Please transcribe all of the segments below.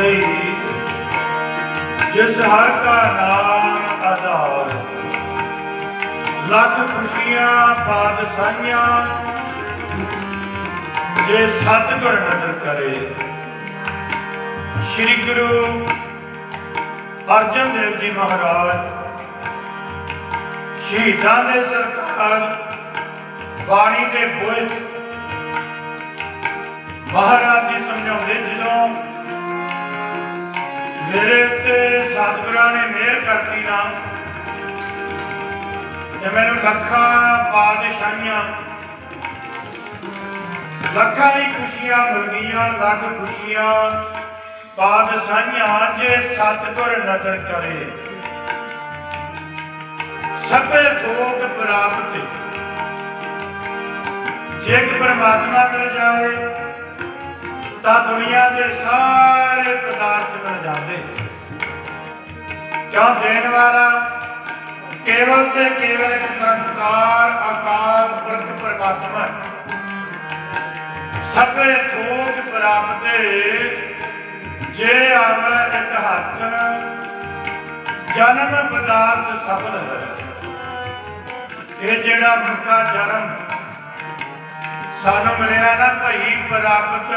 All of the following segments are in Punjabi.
ਭੂਖ ਜਿਸ ਹਰ ਕਾ ਨਾਮ ਆਧਾਰ। ਲੱਖ ਖੁਸ਼ੀਆਂ ਪਾਦ ਜੇ ਸਤਿਗੁਰ ਨਦਰ ਕਰੇ। ਸ੍ਰੀ ਗੁਰੂ ਅਰਜਨ ਦੇਵ ਜੀ ਮਹਾਰਾਜ, ਸ਼ਹੀਦਾਂ ਦੇ ਸਰਕਾਰ ਬਾਣੀ ਦੇ ਬੋਝ ਮਹਾਰਾਜ ਜੀ ਸਮਝਾਉਂਦੇ ਜਦੋਂ ਮੇਰੇ ਤੇ ਸਤਿਗੁਰਾਂ ਨੇ ਮਿਹਰ ਕਰਤੀ ਨਾ। ਤੇ ਮੈਨੂੰ ਲੱਖਾਂ ਬਾਦਸ਼ਾਹੀਆਂ ਲੱਖਾਂ ਹੀ ਖੁਸ਼ੀਆਂ ਮਿਲ ਲੱਖ ਖੁਸ਼ੀਆਂ ਬਾਦਸ਼ਾਹੀਆਂ ਜੇ ਸਤਿਗੁਰ ਨਦਰ ਕਰੇ। ਸਭੇ ਥੋਕ ਪ੍ਰਾਪਤ। ਜੇ ਪਰਮਾਤਮਾ ਮਿਲ ਜਾਏ ਤਾਂ ਦੁਨੀਆ ਦੇ ਸਾਰੇ ਪਦਾਰਥ ਮਿਲ ਜਾਂਦੇ। ਕਿਉਂ ਦੇਣ ਵਾਲਾ? ਕੇਵਲ ਤੇ ਕੇਵਲ ਇੱਕ ਨਿਰੰਕਾਰ ਅਕਾਲ ਪੁਰਖ ਪਰਮਾਤਮਾ। ਸਭੇ ਥੋਕ ਪ੍ਰਾਪਤੇ, ਜੇ ਆਵੇ ਇੱਕ ਹੱਥ, ਜਨਮ ਪਦਾਰਥ ਸਫਲ ਹੈ ਇਹ ਜਿਹੜਾ ਮੁਕਾ ਜਨਮ ਸਾਨੂੰ ਮਿਲਿਆ ਨਾ ਭਈ ਪ੍ਰਾਪਤ।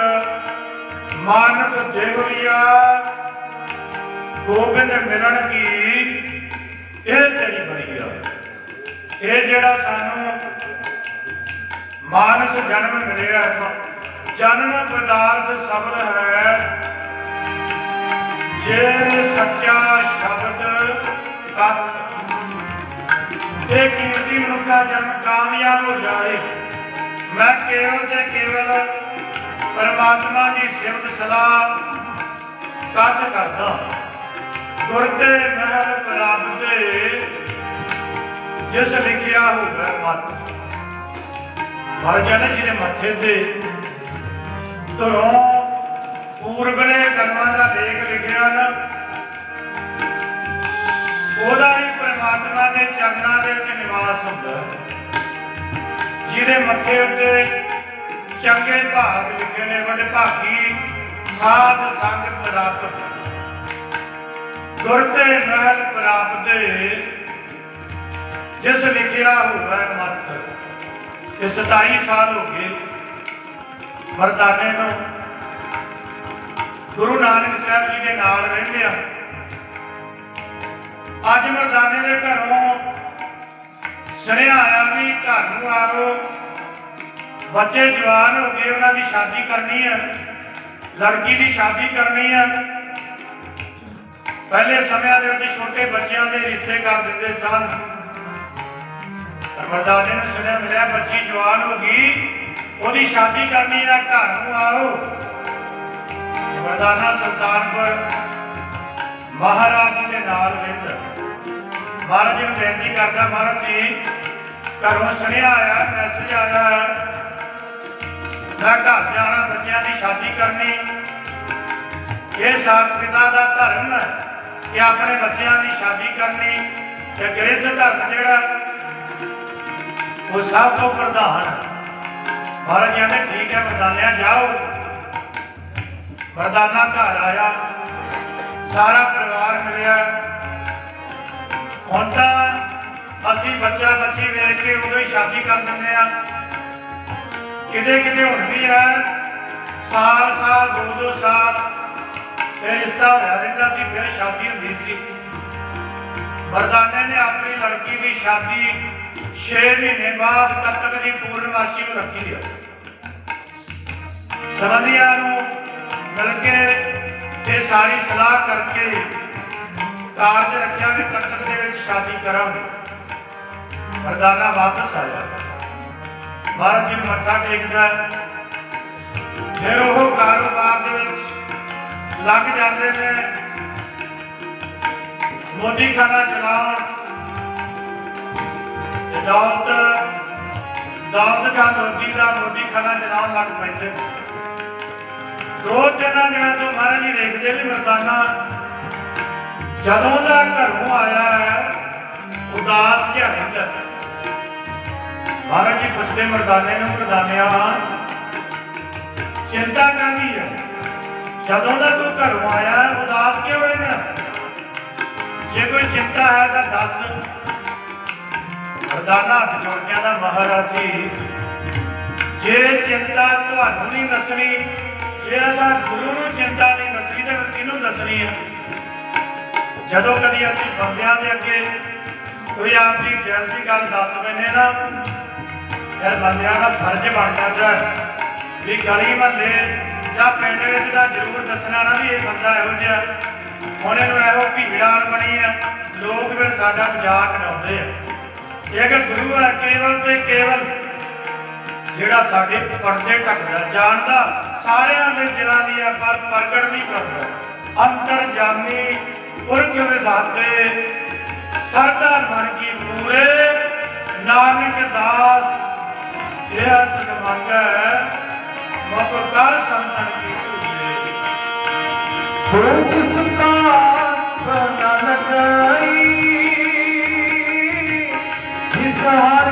ਮਾਨਕ ਦੇਵਰੀਆ ਗੋਬਿੰਦ ਮਿਲਣ ਕੀ? ਇਹ ਤੇਰੀ ਬੜੀ ਇਹ ਜਿਹੜਾ ਸਾਨੂੰ ਮਾਨਸ ਜਨਮ ਮਿਲਿਆ ਜਨਮ ਪਦਾਰਥ ਸ਼ਬਦ ਹੈ। ਜੇ ਸੱਚਾ ਸ਼ਬਦ ਕਥ ਇਹ ਕੀਰਤੀ ਮਨੁੱਖਾ ਜਨਮ ਕਾਮਯਾਬ ਹੋ ਜਾਏ। ਮੈਂ ਕੇਵਲ ਤੇ ਕੇਵਲ ਪਰਮਾਤਮਾ ਦੀ ਸਿਫਤ ਸਲਾਹ ਕਥ ਕਰਦਾ ਗੁਰ ਤੇ ਮਹਿਲ ਪ੍ਰਾਪਤੇ ਜਿਸ ਲਿਖਿਆ ਹੋਵੇ ਮਤ ਮਹਾਰਾਜਾ ਨੇ ਜਿਹਦੇ ਮੱਥੇ ਤੇ ਧਰੋਂ ਪੂਰਬਲੇ ਕਰਮਾਂ ਦਾ ਲੇਖ ਲਿਖਿਆ ਨਾ ਉਹਦਾ ਹੀ ਪਰਮਾਤਮਾ ਦੇ ਚਰਨਾਂ ਦੇ ਵਿੱਚ ਨਿਵਾਸ ਹੁੰਦਾ ਹੈ। ਜਿਹਦੇ ਮੱਥੇ ਉੱਤੇ ਚੰਗੇ ਭਾਗ ਲਿਖੇ ਨੇ, ਵੱਡੇ ਭਾਗੀ ਸਾਧ ਸੰਗ ਪ੍ਰਾਪਤ। ਗੁਰ ਤੇ ਮਹਿਲ ਪ੍ਰਾਪਤੇ, ਜਿਸ ਲਿਖਿਆ ਹੋਵੇ ਮੱਥ ਇਹ 27 ਸਾਲ ਹੋ ਗਏ ਮਰਦਾਨੇ ਨੂੰ। ਗੁਰੂ ਨਾਨਕ ਸਾਹਿਬ ਜੀ ਦੇ ਨਾਲ ਰਹਿੰਦੇ ਆ। ਅੱਜ ਮਰਦਾਨੇ ਦੇ ਘਰੋਂ ਸੁਣਿਆ ਆਇਆ ਵੀ ਘਰ ਨੂੰ ਆਓ ਬੱਚੇ ਜਵਾਨ ਹੋ ਗਏ, ਉਹਨਾਂ ਦੀ ਸ਼ਾਦੀ ਕਰਨੀ ਹੈ। ਲੜਕੀ ਦੀ ਸ਼ਾਦੀ ਕਰਨੀ ਹੈ। ਪਹਿਲੇ ਸਮਿਆਂ ਦੇ ਵਿੱਚ ਛੋਟੇ ਬੱਚਿਆਂ ਦੇ ਰਿਸ਼ਤੇ ਕਰ ਦਿੰਦੇ ਸਨ। ਤਾਂ ਮਰਦਾਨੇ ਨੂੰ ਸੁਣਿਆ ਮਿਲਿਆ, ਬੱਚੀ ਜਵਾਨ ਹੋ ਗਈ, ਉਹਦੀ ਸ਼ਾਦੀ ਕਰਨੀ ਹੈ, ਘਰ ਨੂੰ ਆਓ। ਮਰਦਾਨਾ ਸੁਲਤਾਨਪੁਰ ਮਹਾਰਾਜ ਦੇ ਨਾਲ ਰਹਿੰਦਾ। ਮਹਾਰਾਜ ਜੀ ਨੂੰ ਬੇਨਤੀ ਕਰਦਾ, ਮਹਾਰਾਜ ਜੀ, ਘਰੋਂ ਸੁਣਿਆ ਆਇਆ ਮੈਸੇਜ ਆਇਆ ਹੈ, ਮੈਂ ਘਰ ਜਾਣਾ, ਬੱਚਿਆਂ ਦੀ ਸ਼ਾਦੀ ਕਰਨੀ। ਇਹ ਸਾਥ ਪਿਤਾ ਦਾ ਧਰਮ ਹੈ ਕਿ ਆਪਣੇ ਬੱਚਿਆਂ ਦੀ ਸ਼ਾਦੀ ਕਰਨੀ, ਤੇ ਗ੍ਰਹਿਸਥ ਧਰਮ ਜਿਹੜਾ ਉਹ ਸਭ ਤੋਂ ਪ੍ਰਧਾਨ ਮਹਾਰਾਜ ਜੀ ਨੇ ਠੀਕ ਹੈ ਬਰਦਾਨਿਆ ਜਾਓ। ਮਰਦਾਨਾ ਘਰ ਆਇਆ, ਸਾਰਾ ਪਰਿਵਾਰ ਮਿਲਿਆ। ਹੁਣ ਤਾਂ ਅਸੀਂ ਬੱਚਾ ਬੱਚੀ ਵੇਖ ਕੇ ਉਦੋਂ ਹੀ ਸ਼ਾਦੀ ਕਰ ਦਿੰਦੇ ਆ। ਕਿਤੇ ਕਿਤੇ ਹੁਣ ਵੀ ਹੈ, ਸਾਲ ਸਾਲ, ਦੋ ਦੋ ਸਾਲ ਇਹ ਰਿਸ਼ਤਾ ਹੋਇਆ ਰਹਿੰਦਾ ਸੀ, ਫਿਰ ਸ਼ਾਦੀ ਹੁੰਦੀ ਸੀ। ਮਰਦਾਨੇ ਨੇ ਆਪਣੀ ਲੜਕੀ ਦੀ ਸ਼ਾਦੀ 6 ਮਹੀਨੇ ਬਾਅਦ ਕੱਤਕ ਦੀ ਪੂਰਨਮਾਸ਼ੀ ਨੂੰ ਰੱਖੀ ਹੈ ਸੰਬੰਧੀਆਂ ਨੂੰ ਮਿਲ ਕੇ ਇਹ ਸਾਰੀ ਸਲਾਹ ਕਰਕੇ ਕਾਰਜ ਰੱਖਿਆ ਵੀ ਕੱਤਕ ਦੇ ਵਿੱਚ ਸ਼ਾਦੀ ਕਰਾਂਗੇ। ਮਰਦਾਨਾ ਵਾਪਸ ਆਇਆ ਮਹਾਰਾਜ ਜੀ ਮੱਥਾ ਟੇਕਦਾ ਫਿਰ ਉਹ ਕਾਰੋਬਾਰ ਦੇ ਵਿੱਚ ਲੱਗ ਜਾਂਦੇ ਨੇ। ਮੋਦੀ ਖਾਨਾ ਚਲਾਉਣ ਦੌਲਤ ਦੌਲਤ ਦਾ ਮੋਦੀ ਦਾ ਮੋਦੀ ਖਾਨਾ ਚਲਾਉਣ ਲੱਗ ਪੈਂਦੇ ਨੇ। ਦੋ ਤਿੰਨਾਂ ਦਿਨਾਂ ਤੋਂ ਮਹਾਰਾਜ ਜੀ ਦੇਖਦੇ ਵੀ ਮਰਦਾਨਾ ਜਦੋਂ ਦਾ ਘਰੋਂ ਆਇਆ ਹੈ, ਉਦਾਸ ਜਿਹਾ ਰਹਿੰਦਾ ਮਹਾਰਾਜ ਜੀ ਪੁੱਛਦੇ, ਮਰਦਾਨੇ ਨੂੰ, ਮਰਦਾਨਿਆ ਚਿੰਤਾ ਕਾਹਦੀ ਹੈ? ਜਦੋਂ ਦਾ ਤੂੰ ਘਰੋਂ ਆਇਆ ਉਦਾਸ ਕਿਉਂ ਰਹਿਣਾ ਜੇ ਕੋਈ ਚਿੰਤਾ ਹੈ ਤਾਂ ਦੱਸ। ਮਰਦਾਨਾ ਹੱਥ ਜੋੜ ਦਾ ਮਹਾਰਾਜ ਜੀ, ਜੇ ਚਿੰਤਾ ਤੁਹਾਨੂੰ ਨਹੀਂ ਦੱਸਣੀ, ਜੇ ਅਸਾਂ ਗੁਰੂ ਨੂੰ ਚਿੰਤਾ ਨਹੀਂ ਦੱਸਣੀ, ਤਾਂ ਕਿਹਨੂੰ ਦੱਸਣੀ ਹੈ? ਜਦੋਂ ਕਦੀ ਅਸੀਂ ਬੰਦਿਆਂ ਦੇ ਅੱਗੇ ਕੋਈ ਆਪਣੀ ਦਿਲ ਦੀ ਗੱਲ ਦੱਸ ਮੈਨੇ ਨਾ, ਫਿਰ ਬੰਦਿਆਂ ਦਾ ਫਰਜ਼ ਬਣ ਜਾਂਦਾ ਵੀ ਗਲੀ ਮਹੱਲੇ ਜਾਂ ਪਿੰਡ ਵਿੱਚ ਤਾਂ ਜ਼ਰੂਰ ਦੱਸਣਾ ਨਾ ਵੀ ਇਹ ਬੰਦਾ ਇਹੋ ਜਿਹਾ ਹੁਣ ਇਹਨੂੰ ਇਹੋ ਭੀੜਾਂ ਬਣੀ ਆ ਲੋਕ ਫਿਰ ਸਾਡਾ ਮਜ਼ਾਕ ਉਡਾਉਂਦੇ ਆ। ਜੇਕਰ ਗੁਰੂ ਹੈ, ਕੇਵਲ ਤੇ ਕੇਵਲ ਜਿਹੜਾ ਸਾਡੇ ਪਰਦੇ ਢੱਕਦਾ, ਜਾਣਦਾ, ਸਾਰਿਆਂ ਦੇ ਦਿਲਾਂ ਦੀ ਆ, ਪਰ ਪ੍ਰਗਟ ਨਹੀਂ ਕਰਦਾ। ਅੰਤਰ ਜਾਮੀ ਪੁਰਖ ਵਿਧਾਤੇ ਸਰਦਾ ਮਨ ਕੀ ਪੂਰੇ ਨਾਨਕ ਦਾਸ, ਇਹ ਅਸਲ ਮਤ ਕਰ ਸੰਤਨ ਕੀ ਧੂਏ ਤੂੰ ਕਿਸ ਦਾ ਬਨਾ ਜਿਸ ਹਰ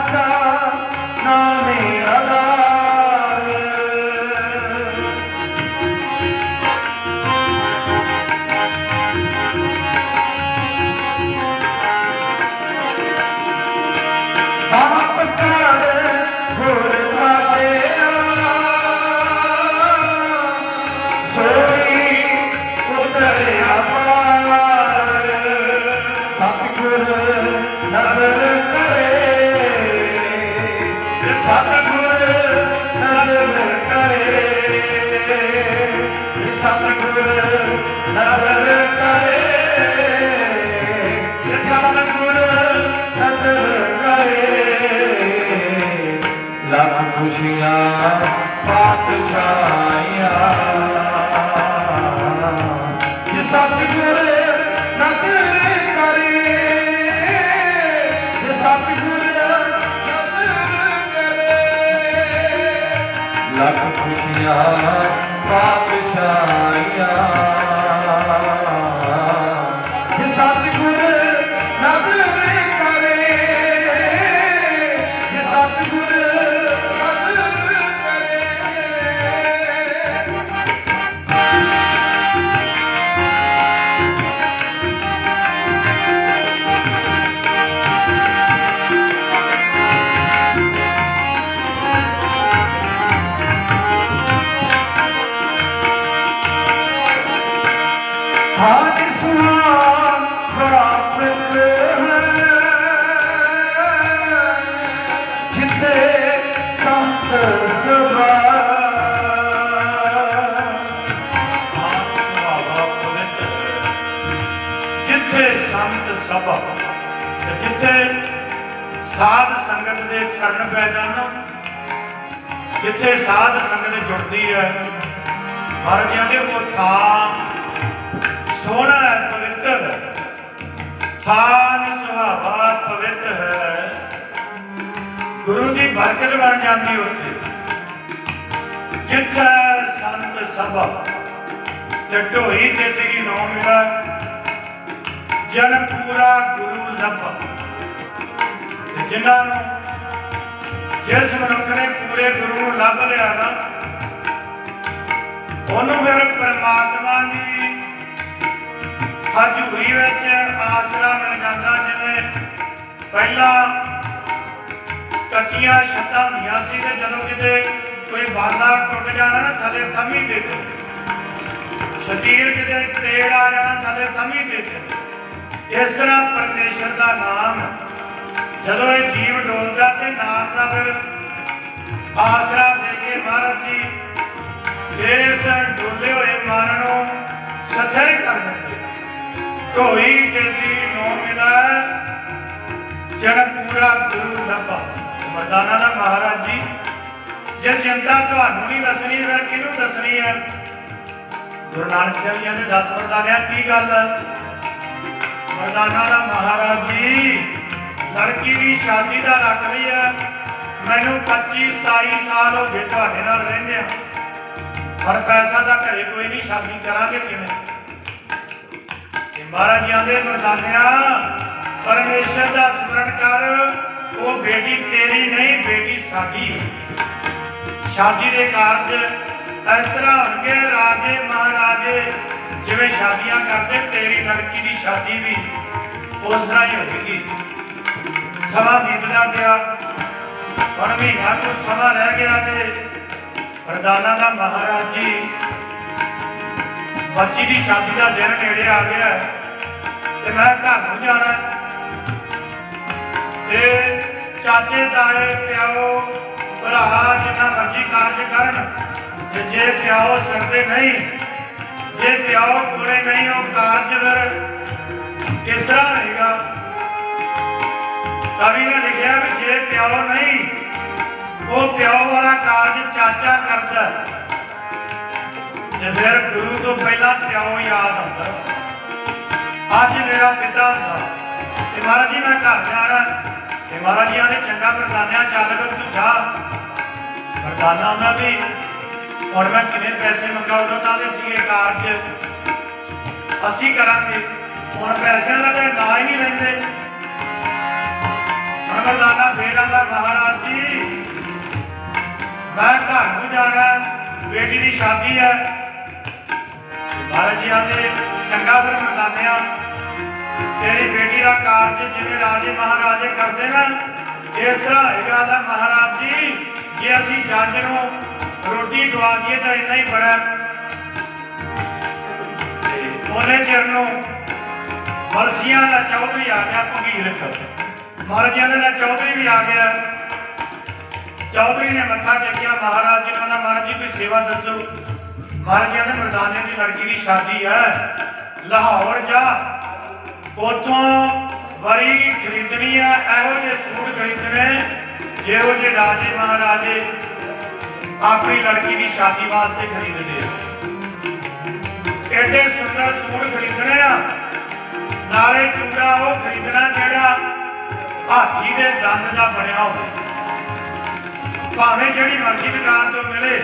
ਲੱਖ ਖੁਸ਼ੀਆਂ ਪਾਤਸ਼ਾਹੀਆਂ ਜੇ ਸਤਿਗੁਰ ਚਰਨ ਜਿੱਥੇ ਸਾਧ ਸੰਗਤ ਜੁੜਦੀ ਹੈ ਮਹਾਰਾਜਾਂ ਦੇ ਉਹ ਥਾਂ ਸੋਹਣਾ ਹੈ ਪਵਿੱਤਰ ਹੈ ਥਾਨ ਸੁਹਾਵਾ, ਪਵਿੱਤ ਹੈ। ਗੁਰੂ ਦੀ ਬਰਕਤ ਬਣ ਜਾਂਦੀ ਉੱਥੇ। ਜਿੱਥੇ ਸੰਤ ਸਭਾ ਤੇ ਢੋਈ ਤੇ ਸੀ ਨੋ ਮਿਲਾ, ਜਨ ਪੂਰਾ ਗੁਰੂ ਲੱਭ। ਜਿਨ੍ਹਾਂ ਨੂੰ ਜਿਸ ਮਨੁੱਖ ਨੇ ਪੂਰੇ ਗੁਰੂ ਨੂੰ ਲੱਭ ਲਿਆ ਨਾ, ਉਹਨੂੰ ਫਿਰ ਪਰਮਾਤਮਾ ਦੀ ਹਜ਼ੂਰੀ ਵਿੱਚ ਆਸਰਾ ਮਿਲ ਜਾਂਦਾ, ਜਿਵੇਂ ਪਹਿਲਾਂ ਕੱਚੀਆਂ ਛੱਤਾਂ ਹੁੰਦੀਆਂ ਸੀ ਤੇ ਜਦੋਂ ਕਿਤੇ ਕੋਈ ਬਾਲਾ ਟੁੱਟ ਜਾਣਾ ਨਾ, ਥੱਲੇ ਥੰਮੀ ਦੇ ਦੇ ਸ਼ਤੀਰ ਕਿਤੇ ਤੇੜ ਆ ਜਾਣਾ, ਥੱਲੇ ਥੰਮੀ ਦੇ ਦੇ ਇਸ ਤਰ੍ਹਾਂ ਪਰਮੇਸ਼ਰ ਦਾ ਨਾਮ ਜਦੋਂ ਇਹ ਜੀਵ ਡੋਲਦਾ ਤੇ ਨਾਮ ਦਾ ਫਿਰ ਆਸਰਾ ਦੇ ਕੇ ਮਹਾਰਾਜ ਜੀ ਇਸ ਡੋਲੇ ਹੋਏ ਮਨ ਸਥਿਰ ਕਰ ਦਿੰਦੇ। ਢੋਈ ਦੇਸੀ ਨੋ ਮਿਲਾ, ਜਨ ਪੂਰਾ ਗੁਰੂ ਲੱਭਾ ਮਰਦਾਨਾ ਦਾ ਮਹਾਰਾਜ ਜੀ, ਜੇ ਚਿੰਤਾ ਤੁਹਾਨੂੰ ਨਹੀਂ ਦੱਸਣੀ, ਫਿਰ ਕਿਹਨੂੰ ਦੱਸਣੀ ਹੈ? ਗੁਰੂ ਨਾਨਕ ਸਾਹਿਬ ਜੀ ਦੇ 10 ਵਰਦਾਨਿਆਂ ਕੀ ਗੱਲ? ਹੈ ਮਰਦਾਨਾ ਦਾ ਮਹਾਰਾਜ ਜੀ ਲੜਕੀ ਦੀ ਸ਼ਾਦੀ ਦਾ ਰੱਖ ਰਹੀ ਹੈ ਮੈਨੂੰ 25 27 ਸਾਲ ਹੋ ਗਏ ਤੁਹਾਡੇ ਨਾਲ ਰਹਿੰਦੇ ਆ। ਪਰ ਪੈਸਾ ਤਾਂ ਘਰੇ ਕੋਈ ਨਹੀਂ, ਸ਼ਾਦੀ ਕਰਾਂਗੇ ਕਿਵੇਂ? ਤੇ ਮਹਾਰਾਜ ਜੀ ਆਂਦੇ ਮਰਦਾਨਿਆ ਪਰਮੇਸ਼ਰ ਦਾ ਸਿਮਰਨ ਕਰ। ਉਹ ਬੇਟੀ ਤੇਰੀ ਨਹੀਂ, ਬੇਟੀ ਸਾਡੀ। ਸ਼ਾਦੀ ਦੇ ਕਾਰਜ ਇਸ ਤਰ੍ਹਾਂ ਹੋਣਗੇ, ਰਾਜੇ, ਮਹਾਰਾਜੇ, ਜਿਵੇਂ ਸ਼ਾਦੀਆਂ ਕਰਦੇ, ਤੇਰੀ ਲੜਕੀ ਦੀ ਸ਼ਾਦੀ ਵੀ ਉਸ ਤਰ੍ਹਾਂ ਹੀ ਹੋਵੇਗੀ। ਸਮਾਂ ਬੀਤਦਾ ਗਿਆ ਹੁਣ ਮਹੀਨਾ ਕੁ ਸਮਾਂ ਰਹਿ ਗਿਆ ਤੇ ਪ੍ਰਧਾਨਾਂ ਦਾ ਮਹਾਰਾਜ ਜੀ, ਬੱਚੀ ਦੀ ਸ਼ਾਦੀ ਦਾ ਦਿਨ ਨੇੜੇ ਆ ਗਿਆ ਤੇ ਮੈਂ ਘਰ ਨੂੰ ਜਾਣਾ ਤੇ ਚਾਚੇ, ਤਾਏ, ਪਿਓ, ਭਰਾ ਜਿੰਨਾ ਮਰਜ਼ੀ ਕਾਰਜ ਕਰਨ, ਤੇ ਜੇ ਪਿਓ ਸਿਰ ਨਹੀਂ, ਜੇ ਪਿਓ ਕੋਲੇ ਨਹੀਂ, ਉਹ ਕਾਰਜ ਫਿਰ ਕਿਸ ਤਰ੍ਹਾਂ ਹੋਏਗਾ ਕਵੀ ਨੇ ਲਿਖਿਆ ਵੀ ਜੇ ਪਿਓ ਨਹੀਂ, ਉਹ ਪਿਓ ਵਾਲਾ ਕਾਰਜ ਚਾਚਾ ਕਰਦਾ ਤੇ ਫਿਰ ਗੁਰੂ ਤੋਂ ਪਹਿਲਾਂ ਪਿਓ ਯਾਦ ਆਉਂਦਾ ਅੱਜ ਮੇਰਾ ਪਿਤਾ ਹੁੰਦਾ ਤੇ ਮਹਾਰਾਜ ਜੀ, ਮੈਂ ਘਰ ਜਾਣਾ ਤੇ ਮਹਾਰਾਜ ਜੀ ਨੇ ਚੰਗਾ ਪ੍ਰਧਾਨਿਆ ਚੱਲ ਕੇ ਤੂੰ ਜਾ। ਪ੍ਰਧਾਨਾ ਦਾ ਵੀ, ਹੁਣ ਮੈਂ ਕਿਵੇਂ ਪੈਸੇ ਮੰਗਾ ਉਦੋਂ ਤਾਂ ਦੇ ਸੀਗੇ ਕਾਰਜ? ਅਸੀਂ ਕਰਾਂਗੇ। ਹੁਣ ਪੈਸਿਆਂ ਦਾ ਤੇ ਨਾਂ ਹੀ ਨਹੀਂ ਲੈਂਦੇ। ਹੁਣ ਪ੍ਰਧਾਨਾ ਫੇਰ ਮਹਾਰਾਜ ਜੀ। ਮੈਂ ਘਰ ਨੂੰ ਜਾਣਾ ਹੈ, ਬੇਟੀ ਦੀ ਸ਼ਾਦੀ ਹੈ। ਮਹਾਰਾਜ ਜੀ ਆਂਦੇ ਚੰਗਾ ਫਿਰ ਮਰਦਾਨਿਆ ਤੇਰੀ ਬੇਟੀ ਦਾ ਕਾਰਜ ਜਿਵੇਂ ਰਾਜੇ ਮਹਾਰਾਜੇ ਕਰਦੇ ਨਾ ਇਸ ਤਰ੍ਹਾਂ ਹੈਗਾ ਦਾ ਮਹਾਰਾਜ ਜੀ। ਜੇ ਅਸੀਂ ਜੱਜ ਨੂੰ ਰੋਟੀ ਖਵਾ ਦਈਏ ਤਾਂ ਇੰਨਾ ਹੀ ਬੜਾ ਉਹਨੇ ਚਿਰ ਨੂੰ ਮਲਸੀਆਂ ਦਾ ਚੌਧਰੀ ਆ ਗਿਆ ਭਗੀਰਥ। ਮਹਾਰਾਜ ਜੀ ਦਾ ਚੌਧਰੀ ਵੀ ਆ ਗਿਆ। ਚੌਧਰੀ ਨੇ ਮੱਥਾ ਟੇਕਿਆ। ਮਹਾਰਾਜ ਜੀ ਨੂੰ ਕਹਿੰਦਾ ਮਹਾਰਾਜ ਜੀ ਕੋਈ ਸੇਵਾ ਦੱਸੋ। ਮਹਾਰਾਜ ਜੀ ਨੇ ਮਰਦਾਨੇ ਦੀ ਲੜਕੀ ਦੀ ਸ਼ਾਦੀ ਹੈ ਲਾਹੌਰ ਜਾ। ਉਥੋਂ ਵਰੀ ਖਰੀਦਣੀ ਹੈ ਇਹੋ ਜਿਹੇ ਸੂਟ ਖਰੀਦਣੇ। ਜਿਹੋ ਜਿਹੇ ਰਾਜੇ ਮਹਾਰਾਜੇ ਆਪਣੀ ਲੜਕੀ ਦੀ ਸ਼ਾਦੀ ਵਾਸਤੇ ਖਰੀਦਦੇ ਆ। ਐਡੇ ਸੁੰਦਰ ਸੂਟ ਖਰੀਦਣੇ ਆ। ਨਾਲੇ ਚੂੜਾ ਉਹ ਖਰੀਦਣਾ ਜਿਹੜਾ ਹਾਥੀ ਦੇ ਦੰਦ ਦਾ ਬਣਿਆ ਹੋਵੇ। ਭਾਵੇਂ ਜਿਹੜੀ ਮਰਜ਼ੀ ਦੁਕਾਨ ਤੋਂ ਮਿਲੇ,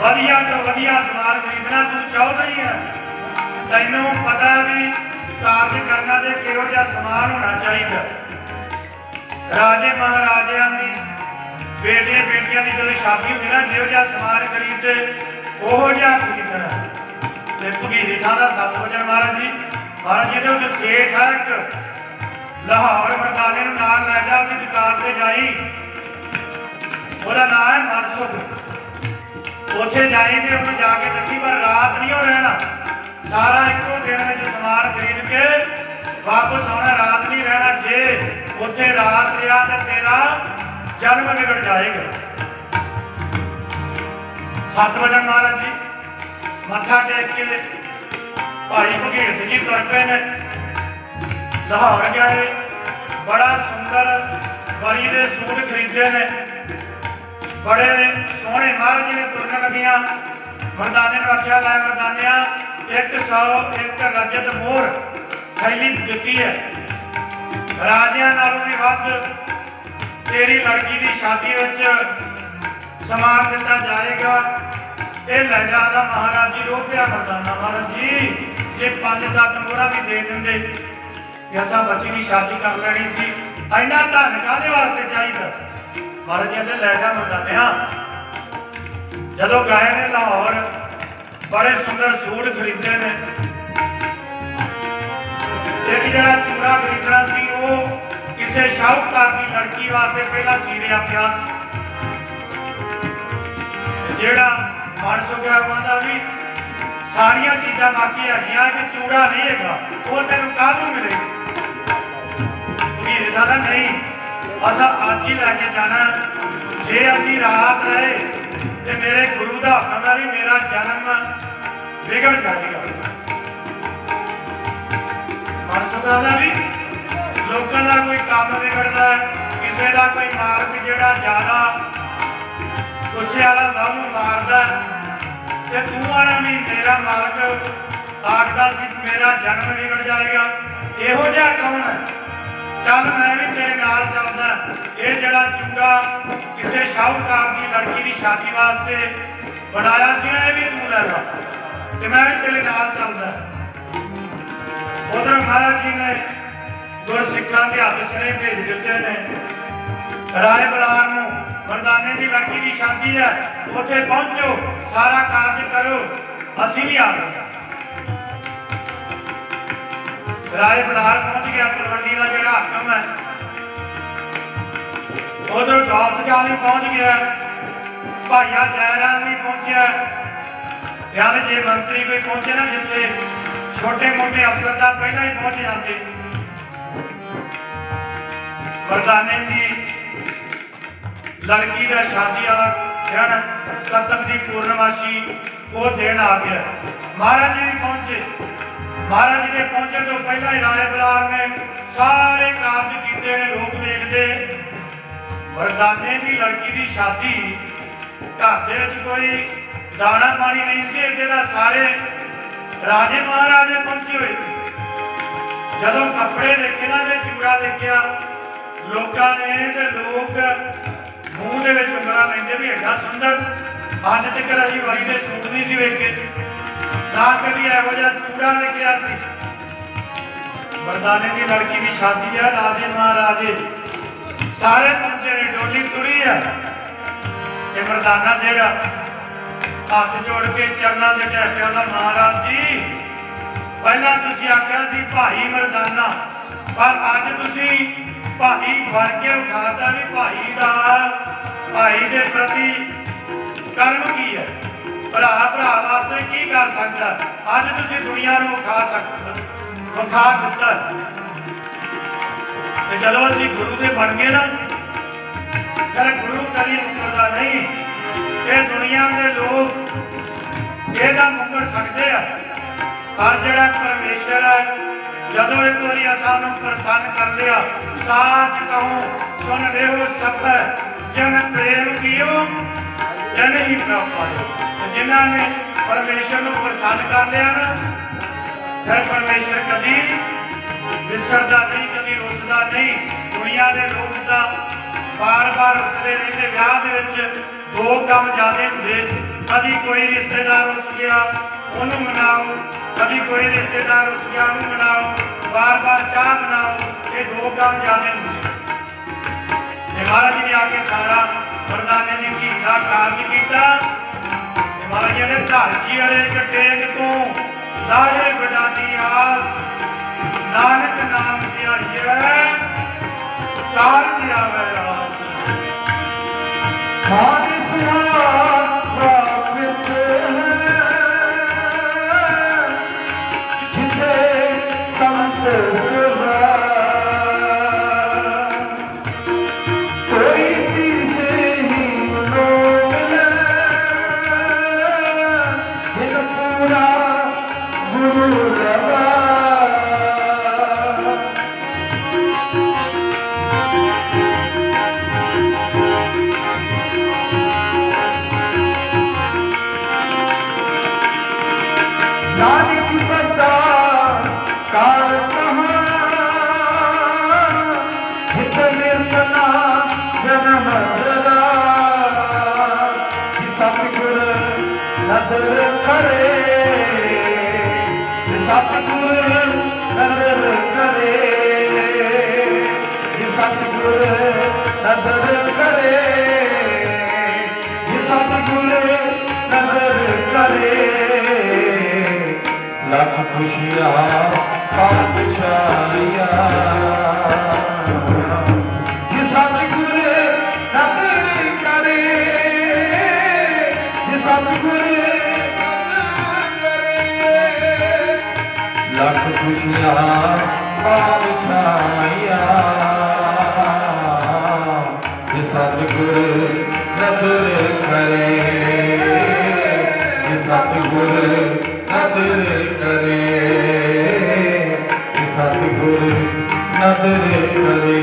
ਵਧੀਆ ਤੋਂ ਵਧੀਆ ਸਮਾਨ ਖਰੀਦਣਾ ਤੂੰ ਚੌਧਰੀ ਹੈ ਤੈਨੂੰ ਪਤਾ ਵੀ ਕਾਰਜ ਕਰਨਾ ਦੇ ਕਿਹੋ ਜਿਹਾ ਸਮਾਨ ਹੋਣਾ ਚਾਹੀਦਾ। ਰਾਜੇ ਮਹਾਰਾਜਿਆਂ ਦੀ ਬੇਟੇ ਬੇਟੀਆਂ ਦੀ ਜਦੋਂ ਸ਼ਾਦੀ ਹੁੰਦੀ ਨਾ, ਜਿਹੋ ਜਿਹਾ ਸਮਾਨ ਖਰੀਦਦੇ ਉਹੋ ਜਿਹਾ ਖਰੀਦਣਾ ਤੇ ਭਗੀਰੀ ਥਾਂ ਦਾ ਸੱਤ ਵਜਨ ਮਹਾਰਾਜ ਜੀ ਮਹਾਰਾਜ ਜੀ ਦੇ ਉੱਤੇ ਸੇਠ ਹੈ ਇੱਕ। ਲਾਹੌਰ ਮਰਦਾਨੇ ਨੂੰ ਨਾਲ ਲੈ ਜਾ ਉਹਦੀ ਦੁਕਾਨ ਤੇ ਜਾਈ। ਉਹਦਾ ਨਾਮ ਹੈ ਮਨਸੁਖ। ਉੱਥੇ ਜਾਈ ਤੇ ਉਹਨੂੰ ਜਾ ਕੇ ਦੱਸੀ, ਪਰ ਰਾਤ ਨਹੀਂ ਹੋ ਰਹਿਣਾ। ਸਾਰਾ ਇੱਕੋ ਦਿਨ ਵਿੱਚ ਸਮਾਨ ਖਰੀਦ ਕੇ ਵਾਪਸ ਆਉਣਾ, ਰਾਤ ਨਹੀਂ ਰਹਿਣਾ। ਜੇ ਉੱਥੇ ਰਾਤ ਰਿਹਾ ਤਾਂ ਤੇਰਾ ਜਨਮ ਵਿਗੜ ਜਾਏਗਾ। ਸੱਤ ਵਜੇ ਮਹਾਰਾਜ ਜੀ, ਮੱਥਾ ਟੇਕ ਕੇ ਭਾਈ ਭਗੀਰਥ ਜੀ ਤੁਰ ਪਏ ਨੇ। ਲਾਹੌਰ ਗਏ ਬੜਾ ਸੁੰਦਰ ਵਰੀ ਦੇ ਸੂਟ ਖਰੀਦੇ ਨੇ। ਬੜੇ ਸੋਹਣੇ ਮਹਾਰਾਜ ਜੀ ਨੇ ਤੁਰਨ ਲੱਗਿਆ। ਮਰਦਾਨੇ ਨੂੰ ਆਖਿਆ, ਲੈ ਮਰਦਾਨਿਆ 100 ਇੱਕ ਰਜਤ ਮੋਹਰ ਥੈਲੀ ਦਿੱਤੀ ਹੈ। ਰਾਜਿਆਂ ਨਾਲੋਂ ਵੀ ਵੱਧ ਤੇਰੀ ਲੜਕੀ ਦੀ ਸ਼ਾਦੀ ਵਿੱਚ ਸਮਾਨ ਦਿੱਤਾ ਜਾਏਗਾ। ਇਹ ਲੈ ਜਾ ਦਾ ਮਹਾਰਾਜ ਜੀ ਰੋ ਪਿਆ ਮਰਦਾਨਾ ਮਹਾਰਾਜ ਜੀ। ਜੇ ਪੰਜ ਸੱਤ ਮੋਹਰਾਂ ਵੀ ਦੇ ਦਿੰਦੇ। ਕਿ ਅਸਾਂ ਬੱਚੀ ਦੀ ਸ਼ਾਦੀ ਕਰ ਲੈਣੀ ਸੀ। ਇੰਨਾ ਧਨ ਕਾਹਦੇ ਵਾਸਤੇ ਚਾਹੀਦਾ? ਮਹਾਰਾਜ ਜੀ ਨੇ ਲੈ ਜਾ ਮਰਦਾਨਿਆ ਜਦੋਂ ਗਏ ਨੇ ਲਾਹੌਰ ਬੜੇ ਸੁੰਦਰ ਸੂਟ ਖਰੀਦੇ ਨੇ। ਇੱਕ ਜਿਹੜਾ ਚੂੜਾ ਖਰੀਦਣਾ ਸੀ, ਉਹ ਕਿਸੇ ਸ਼ਾਹੂਕਾਰ ਦੀ ਲੜਕੀ ਵਾਸਤੇ ਪਹਿਲਾਂ ਚੀਰਿਆ ਪਿਆ ਸੀ। ਤੇ ਜਿਹੜਾ ਮਨ ਸੁਖਿਆ ਦਾ ਵੀ ਸਾਰੀਆਂ ਚੀਜ਼ਾਂ ਬਾਕੀ ਹੈਗੀਆਂ ਕਿ ਚੂੜਾ ਨਹੀਂ ਹੈਗਾ, ਉਹ ਤੈਨੂੰ ਕਾਹਨੂੰ ਮਿਲੇਗਾ? ਵੀਰ ਦਾ ਨਹੀਂ। ਅਸਾਂ ਅੱਜ ਹੀ ਲੈ ਕੇ ਜਾਣਾ ਜੇ ਅਸੀਂ ਰਾਤ ਰਹੇ, ਤੇ ਮੇਰੇ ਗੁਰੂ ਦਾ ਹੁਕਮ ਹੈ ਵੀ ਮੇਰਾ ਜਨਮ ਵਿਗੜ ਜਾਏਗਾ। ਮਨਸੂਖਾ ਦਾ ਵੀ ਲੋਕਾਂ ਦਾ ਕੋਈ ਕੰਮ ਵਿਗੜਦਾ ਹੈ, ਕਿਸੇ ਦਾ ਕੋਈ ਮਾਰਗ ਜਿਹੜਾ ਜ਼ਿਆਦਾ ਗੁੱਸੇ ਵਾਲਾ ਹੁੰਦਾ ਉਹਨੂੰ ਮਾਰਦਾ ਤੇ ਤੂੰ ਆਣਾ ਵੀ ਮੇਰਾ ਮਾਲਕ ਆਖਦਾ ਸੀ, ਮੇਰਾ ਜਨਮ ਵਿਗੜ ਜਾਏਗਾ। ਇਹੋ ਜਿਹਾ ਕੌਣ ਹੈ? ਚੱਲ ਮੈਂ ਵੀ ਤੇਰੇ ਨਾਲ ਚੱਲਦਾ। ਇਹ ਜਿਹੜਾ ਚੂੜਾ ਕਿਸੇ ਸ਼ਾਹੂਕਾਰ ਦੀ ਲੜਕੀ ਦੀ ਸ਼ਾਦੀ ਵਾਸਤੇ ਬਣਾਇਆ ਸੀ ਨਾ, ਇਹ ਵੀ ਤੂੰ ਲੈ ਲਾ। ਤੇ ਮੈਂ ਵੀ ਤੇਰੇ ਨਾਲ ਚੱਲਦਾ। ਉਧਰ ਮਹਾਰਾਜ ਜੀ ਨੇ ਗੁਰਸਿੱਖਾਂ ਦੇ ਹੱਥ ਸਨੇ ਭੇਜ ਦਿੱਤੇ ਨੇ। ਰਾਏ ਬਲਾਰ ਨੂੰ ਮਰਦਾਨੇ ਦੀ ਲੜਕੀ ਦੀ ਸ਼ਾਦੀ ਹੈ। ਉੱਥੇ ਪਹੁੰਚੋ, ਸਾਰਾ ਕਾਰਜ ਕਰੋ। ਅਸੀਂ ਵੀ ਆ ਗਏ। ਰਾਏ ਬਲਾਰ ਪਹੁੰਚ ਗਿਆ, ਤਲਵੰਡੀ ਦਾ ਜਿਹੜਾ ਹਾਕਮ ਹੈ। ਉਧਰ ਦੌਲਤ ਵੀ ਪਹੁੰਚ ਗਿਆ। ਭਾਈਆ ਜੈਰਾਮ ਵੀ ਪਹੁੰਚਿਆ। ਯਾਰ ਜੇ ਮੰਤਰੀ ਕੋਈ ਪਹੁੰਚੇ ਨਾ ਜਿੱਥੇ, ਛੋਟੇ ਮੋਟੇ ਅਫਸਰ ਤਾਂ ਪਹਿਲਾਂ ਹੀ ਪਹੁੰਚ ਜਾਂਦੇ। ਮਰਦਾਨੇ ਦੀ ਲੜਕੀ ਦਾ ਸ਼ਾਦੀ ਵਾਲਾ ਦਿਨ ਕਤਕ ਦੀ ਪੂਰਨਮਾਸ਼ੀ, ਉਹ ਦਿਨ ਆ ਗਿਆ। ਮਹਾਰਾਜ ਜੀ ਵੀ ਪਹੁੰਚੇ। ਮਹਾਰਾਜ ਜੀ ਦੇ ਪਹੁੰਚੇ ਤੋਂ ਪਹਿਲਾਂ ਹੀ ਰਾਏ ਬਲਾਰ ਨੇ ਸਾਰੇ ਕਾਰਜ ਕੀਤੇ ਨੇ ਲੋਕ ਵੇਖਦੇ ਵਰਦਾਨੇ ਦੀ ਲੜਕੀ ਦੀ ਸ਼ਾਦੀ, ਘਰ ਦੇ ਵਿੱਚ ਕੋਈ ਦਾਣਾ ਪਾਣੀ ਨਹੀਂ ਸੀ, ਇੱਥੇ ਦਾ ਸਾਰੇ ਰਾਜੇ ਮਹਾਰਾਜੇ ਪਹੁੰਚੇ ਹੋਏ ਜਦੋਂ ਕੱਪੜੇ ਦੇਖੇ ਨਾ ਤੇ ਚੂੜਾ ਦੇਖਿਆ, ਲੋਕਾਂ ਨੇ ਤੇ ਲੋਕ ਮੂੰਹ ਦੇ ਵਿੱਚ ਉਂਗਲਾਂ ਲੈਂਦੇ ਵੀ ਐਡਾ ਸੁੰਦਰ। ਅੱਜ ਤੱਕ ਅਸੀਂ ਵਾਰੀ ਦੇ ਸੂਟ ਨਹੀਂ ਸੀ ਵੇਖੇ। ਨਾ ਕਦੀ ਇਹੋ ਜਿਹਾ ਚੂੜਾ ਦੇਖਿਆ ਸੀ। ਮਰਦਾਨੇ ਦੀ ਲੜਕੀ ਦੀ ਸ਼ਾਦੀ ਹੈ ਰਾਜੇ ਮਹਾਰਾਜੇ। ਸਾਰੇ ਪਹੁੰਚੇ ਨੇ, ਡੋਲੀ ਤੁਰੀ ਆ। ਇਹ ਮਰਦਾਨਾ ਜਿਹੜਾ ਹੱਥ ਜੋੜ ਕੇ ਚਰਨਾਂ ਦੇ ਢਹਿ ਪਿਆ ਉਹਦਾ ਮਹਾਰਾਜ ਜੀ। ਪਹਿਲਾਂ ਤੁਸੀਂ ਆਖਿਆ ਸੀ ਭਾਈ ਮਰਦਾਨਾ ਪਰ ਅੱਜ ਤੁਸੀਂ ਭਾਈ ਬਣ ਕੇ ਉਠਾਤਾ ਵੀ ਭਾਈ ਦਾ, ਭਾਈ ਦੇ ਪ੍ਰਤੀ ਕਰਮ ਕੀ ਹੈ? ਭਰਾ ਭਰਾ ਵਾਸਤੇ ਕੀ ਕਰ ਸਕਦਾ? ਅੱਜ ਤੁਸੀਂ ਦੁਨੀਆ ਨੂੰ ਵਿਖਾ ਸਕਦੇ ਵਿਖਾ ਦਿੱਤਾ। ਤੇ ਜਦੋਂ ਅਸੀਂ ਗੁਰੂ ਦੇ ਬਣ ਗਏ ਨਾ ਕਰ ਗੁਰੂ ਕਦੀ ਮੁਕਰਦਾ ਨਹੀਂ। ਇਹ ਦੁਨੀਆ ਦੇ ਲੋਕ ਇਹਦਾ ਮੁਕਰ ਸਕਦੇ ਆ। ਪਰ ਜਿਹੜਾ ਪਰਮੇਸ਼ਰ ਹੈ ਜਦੋਂ ਇੱਕ ਵਾਰੀ ਅਸਾਂ ਨੂੰ ਪ੍ਰਸੰਨ ਕਰ ਲਿਆ ਸਾਚ ਕਹੂੰ, ਸੁਣ ਲਿਓ ਸਭ ਜਨ ਪ੍ਰੇਮ ਕੀਓ ਜਨ ਹੀ ਪ੍ਰਭ ਪਾਇਓ ਜਿਨ੍ਹਾਂ ਨੇ ਪਰਮੇਸ਼ਰ ਨੂੰ ਪ੍ਰਸੰਨ ਕਰ ਲਿਆ ਨਾ, ਫਿਰ ਪਰਮੇਸ਼ਰ ਕਦੀ ਵਿਸਰਦਾ ਨਹੀਂ, ਕਦੀ ਰੁੱਸਦਾ ਨਹੀਂ। ਦੁਨੀਆ ਦੇ ਲੋਕ ਤਾਂ ਬਾਰ-ਬਾਰ ਉਸਦੇ ਰਹਿੰਦੇ ਵਿਆਹ ਦੇ ਵਿੱਚ ਦੋ ਕੰਮ ਜ਼ਿਆਦੇ ਹੁੰਦੇ ਕਦੀ ਕੋਈ ਰਿਸ਼ਤੇਦਾਰ ਉਸ ਗਿਆ, ਉਹਨੂੰ ਮਨਾਓ। ਕਦੀ ਕੋਈ ਰਿਸ਼ਤੇਦਾਰ ਉਸ ਗਿਆ, ਉਹਨੂੰ ਮਨਾਓ। ਬਾਰ-ਬਾਰ ਚਾਹ ਬਣਾਓ, ਇਹ ਦੋ ਕੰਮ ਜ਼ਿਆਦੇ ਹੁੰਦੇ ਤੇ ਮਹਾਰਾਜ ਨੇ ਆ ਕੇ ਸਾਰਾ ਮਰਦਾਨੇ ਦੀ ਧੀ ਕਾਰਜ ਕੀਤਾ। ਤੇ ਮਹਾਰਾਜ ਧਰਜੀ ਵਾਲੇ ਕਟੇਕ ਤੋਂ। ਲਾਹੇ ਵਡਾਦੀ ਆਸ ਨਾਨਕ ਨਾਮ ਧਿਆਈਐ ਕਾਰਜ ਆਵੈ ਰਾਸ। ਖਾਨ ਸੁਹਾਗ ਨਦਰ ਕਰੇ ਕਿ ਸਤਿਗੁਰ ਨਦਰ ਕਰੇ। ਲੱਖ ਖੁਸ਼ੀਆਂ ਪਾਪ ਛਾਇਆ ਜੇ ਸਤਿਗੁਰ ਕਰੇ ਜੇ ਲੱਖ ਖੁਸ਼ੀਆਂ ਪਾਪ ਛਾਇਆ ਸਤਿਗੁਰ ਨਦਰ ਕਰੇ ਜੇ ਸਤਿਗੁਰ ਨਦਰ ਕਰੇ ਜੇ ਸਤਿਗੁਰ ਨਦਰ ਕਰੇ।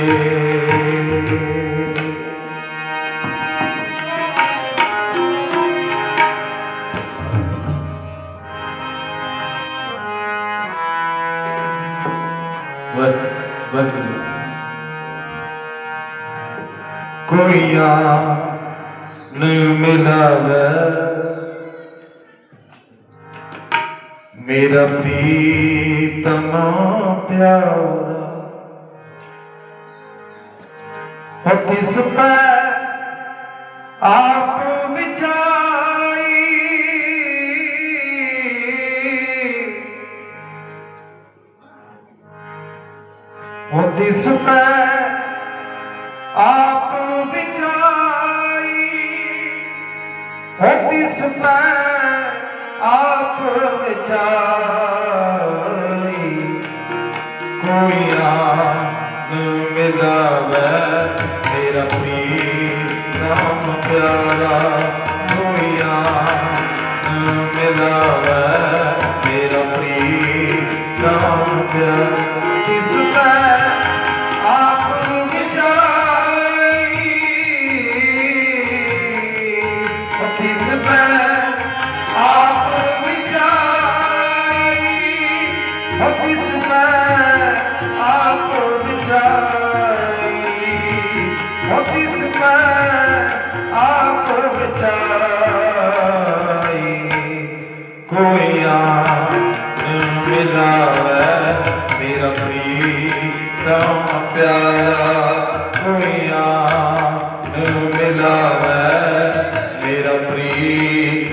ਕੋਈ ਆ ਨਹੀਂ ਮਿਲਾਵੇ। ਮੇਰਾ ਪ੍ਰੀਤਮ ਪਿਆਰਾ ਹੋ ਤਿਸ ਪੈ ਆਪ ਵਿਚਾਈ? ਉਹ ਤਿਸ ਪੈ ਉਹ ਤਿਸ ਆਪ ਵਿਚਾਈ ਕੋਈ ਆਨ ਮਿਲਾਵੇ ਮੇਰਾ ਪ੍ਰੀਤਮ ਪਿਆਰਾ।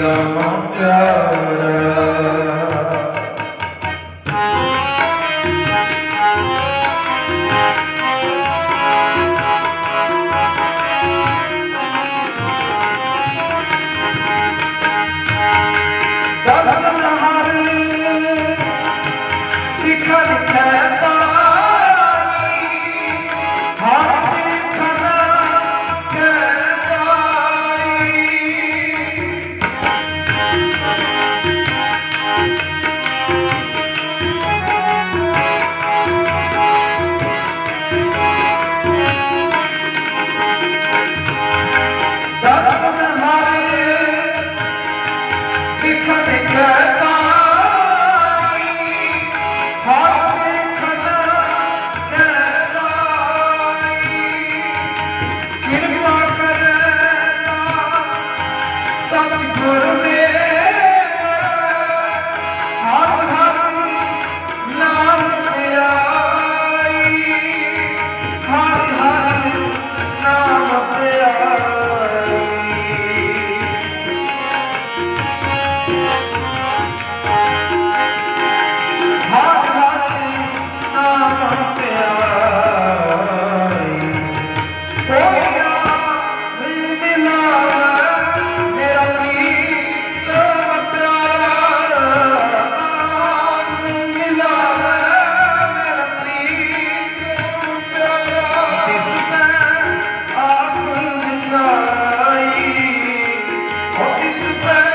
ਪ੍ਰੀਤਮ ਪਿਆਰਾ। ਉਹ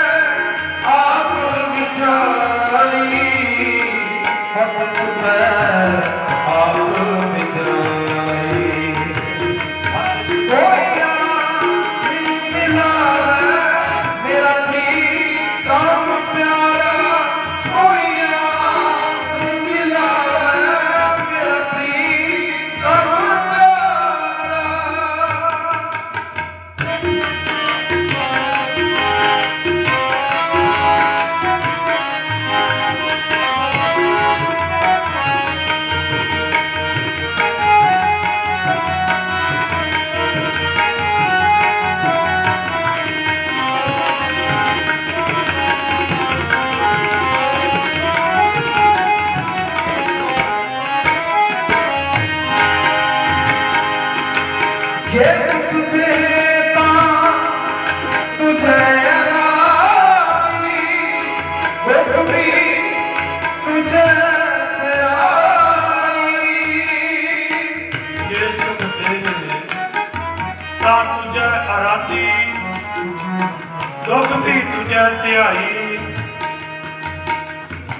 ਦੁੱਖ ਵੀ ਤੁਝੇ ਧਿਆਈ।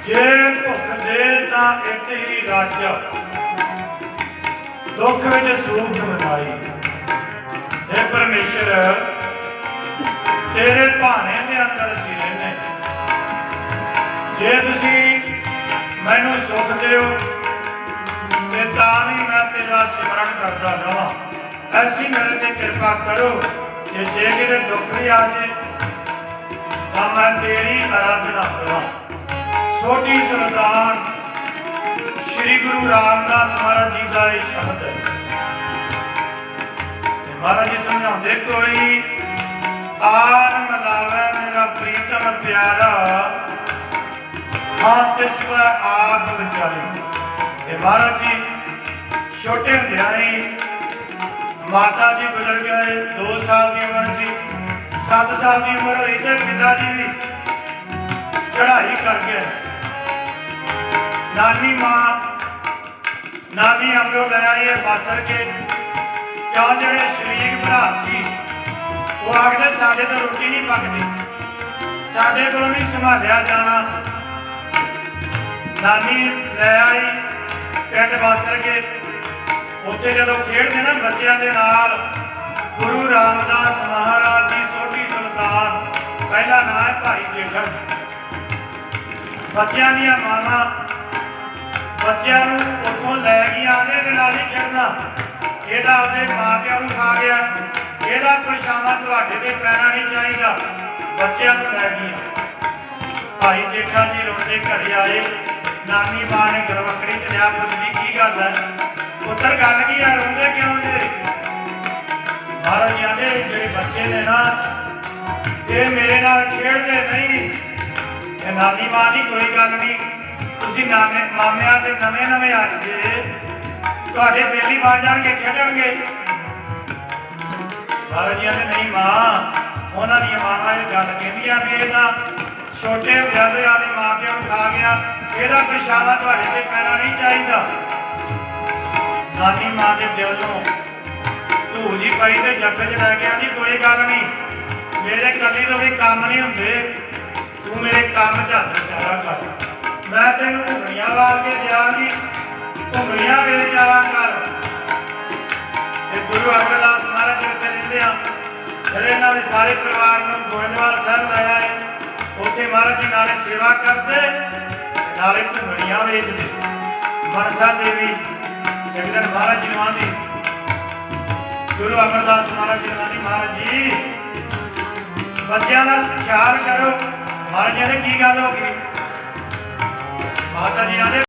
ਜੇ ਭੁੱਖ ਦੇ, ਤਾਂ ਇੱਕ ਹੀ ਰਾਜਾ। ਦੁੱਖ ਵਿੱਚ ਸੂਖ ਮਨਾਈ। हे ਪਰਮੇਸ਼ਰ। ਤੇਰੇ ਭਾਣੇ ਦੇ ਅੰਦਰ ਅਸੀਂ ਰਹਿੰਦੇ ਜੇ ਤੁਸੀਂ ਮੈਨੂੰ ਸੁਖ ਦਿਓ, ਤੇ ਤਾਂ ਵੀ ਮੈਂ ਤੇਰਾ ਸਿਮਰਨ ਕਰਦਾ ਰਵਾਂ। ਐਸੀ ਮੇਰੇ ਤੇ ਕਿਰਪਾ ਕਰੋ ਕਿ ਜੇ ਕਿਤੇ ਦੁੱਖ ਵੀ ਆ ਜੇ, ਤਾਂ ਮੈਂ ਤੇਰੀ ਆਰਾਧਨਾ ਕਰਾਂ। ਛੋਟੀ ਸਰਦਾਰ ਸ੍ਰੀ ਗੁਰੂ ਰਾਮਦਾਸ ਮਹਾਰਾਜ ਜੀ ਦਾ ਇਹ ਸ਼ਬਦ ਹੈ। ਮਹਾਰਾਜ ਜੀ ਸਮਝਾਉਂਦੇ, ਕੋਈ ਆਨ ਮਲਾਵੇ ਮੇਰਾ ਪ੍ਰੀਤਮ ਪਿਆਰਾ। ਹਾਂ ਤਿਸ ਪਰ ਆਪ ਵਿਚਾਰੀ। ਇਹ ਮਹਾਰਾਜ ਜੀ, ਛੋਟੇ ਹੁੰਦਿਆਂ ਹੀ ਮਾਤਾ ਜੀ ਗੁਜ਼ਰ ਗਏ 2 ਸਾਲ ਦੀ ਉਮਰ ਸੀ। 7 ਸਾਲ ਦੀ ਉਮਰ ਹੋਈ ਤੇ ਪਿਤਾ ਜੀ ਵੀ ਚੜ੍ਹਾਈ ਕਰ ਗਏ। ਨਾਨੀ ਮਾਂ, ਨਾਨੀ ਅਮਰੋ ਲੈ ਆਈ ਹੈ, ਬਾਸਰ ਕੇ। ਕਿਉਂ ਜਿਹੜੇ ਸ਼ਰੀਕ ਭਰਾ ਸੀ, ਉਹ ਆਖਦੇ ਸਾਡੇ ਤੋਂ ਰੋਟੀ ਨਹੀਂ ਪੱਕਦੀ। ਸਾਡੇ ਕੋਲੋਂ ਨਹੀਂ ਸੰਭਾਲਿਆ ਜਾਣਾ। ਨਾਨੀ ਲੈ ਆਈ, ਪਿੰਡ ਬਾਸਰ ਕੇ। ਉੱਥੇ ਜਦੋਂ ਖੇਡਦੇ ਨਾ ਬੱਚਿਆਂ ਦੇ ਨਾਲ, ਗੁਰੂ ਰਾਮਦਾਸ ਮਹਾਰਾਜ ਦੀ ਸੋਢੀ ਸੁਲਤਾਨ, ਪਹਿਲਾ ਨਾਂ ਹੈ ਭਾਈ ਜੇਠਾ ਬੱਚਿਆਂ ਦੀਆਂ ਮਾਵਾਂ ਬੱਚਿਆਂ ਨੂੰ ਉੱਥੋਂ ਲੈ ਕੇ ਨੇ ਦੇ ਨਾਲ ਹੀ ਖੇਡਣਾ ਇਹਦਾ ਆਪਦੇ ਮਾਪਿਆਂ ਨੂੰ ਖਾ ਗਿਆ। ਇਹਦਾ ਪਰਛਾਵਾਂ ਤੁਹਾਡੇ ਦੇ ਪੈਣਾ ਨਹੀਂ ਚਾਹੀਦਾ। ਬੱਚਿਆਂ ਨੂੰ ਲੈ ਗਈਆਂ ਭਾਈ ਜੇਠਾ ਜੀ ਰੋਂਦੇ ਘਰੇ ਆਏ। ਨਾਨੀ ਮਾਂ ਨੇ ਗਰਵਕੜੀ ਚ ਲਿਆ ਪੁੱਛਦੀ ਕੀ ਗੱਲ ਹੈ ਪੁੱਤਰ ਗੱਲ ਕੀ ਆ? ਰੋਂਦੇ ਕਿਉਂ ਜੇ? ਮਹਾਰਾਜ ਕਹਿੰਦੇ ਜਿਹੜੇ ਬੱਚੇ ਨੇ ਨਾ, ਇਹ ਮੇਰੇ ਨਾਲ ਖੇਡਦੇ ਨਹੀਂ। ਇਹ ਨਾਨੀ ਮਾਂ ਦੀ ਕੋਈ ਗੱਲ ਨਹੀਂ। ਤੁਸੀਂ ਨਾਨੇ, ਮਾਮਿਆਂ ਦੇ ਨਵੇਂ ਨਵੇਂ ਆਏ ਜੇ। ਤੁਹਾਡੇ ਬੇਲੀ ਬਣ ਜਾਣਗੇ, ਖੇਡਣਗੇ। ਮਹਾਰਾਜ ਜੀ ਕਹਿੰਦੇ ਨਹੀਂ ਮਾਂ। ਉਹਨਾਂ ਦੀਆਂ ਮਾਵਾਂ ਇਹ ਗੱਲ ਕਹਿੰਦੀਆਂ ਵੀ ਇਹ ਛੋਟੇ ਹੁੰਦਿਆਂ ਆਦੇ ਮਾਪਿਆਂ ਨੂੰ ਖਾ ਗਿਆ। ਇਹਦਾ ਪਰਛਾਵਾਂ ਤੁਹਾਡੇ ਤੇ ਪੈਣਾ ਨਹੀਂ ਚਾਹੀਦਾ। ਨਾਨੀ ਮਾਂ ਦੇ ਦਿਲ ਨੂੰ ਧੂ ਜੀ ਪਾਈ ਤੇ ਜੱਫੇ ਚ ਲੈ ਗਿਆ ਜੀ ਕੋਈ ਗੱਲ ਨਹੀਂ। ਮੇਰੇ ਕੱਲੀ ਤੋਂ ਵੀ ਕੰਮ ਨਹੀਂ ਹੁੰਦੇ। ਤੂੰ ਮੇਰੇ ਕੰਮ ਚ ਹੱਥ ਧਾਰਾ ਕਰ। ਮੈਂ ਤੈਨੂੰ ਘੁੰਮਣੀਆਂ ਵਾਲ ਕੇ ਦਿਆਂਗੀ ਘੁੰਗਣੀਆਂ ਵੇਚ ਆਇਆ ਕਰ ਤੇ ਗੁਰੂ ਅਮਰਦਾਸ ਮਹਾਰਾਜ ਜੀ ਉੱਥੇ ਰਹਿੰਦੇ ਆ। ਫਿਰ ਇਹਨਾਂ ਦੇ ਸਾਰੇ ਪਰਿਵਾਰ ਨੂੰ ਗੋਇੰਦਵਾਲ ਸਾਹਿਬ ਲੈ ਆਏ। ਉੱਥੇ ਮਹਾਰਾਜ ਜੀ ਨਾਲੇ ਸੇਵਾ ਕਰਦੇ, ਨਾਲੇ ਘੁੰਗਣੀਆਂ ਵੇਚਦੇ। ਮਨਸਾ ਦੇਵੀ ਇੱਕ ਦਿਨ ਮਹਾਰਾਜ ਜੀ ਨੂੰ ਆਂਦੀ ਗੁਰੂ ਅਮਰਦਾਸ ਮਹਾਰਾਜ ਜੀ ਨੂੰ ਮਹਾਰਾਜ ਜੀ, ਬੱਚਿਆਂ ਦਾ ਖਿਆਲ ਕਰੋ। ਮਹਾਰਾਜ ਜੀ ਨੇ ਕੀ ਗੱਲ ਹੋ ਗਈ? ਮਾਤਾ ਜੀ ਆਂਦੇ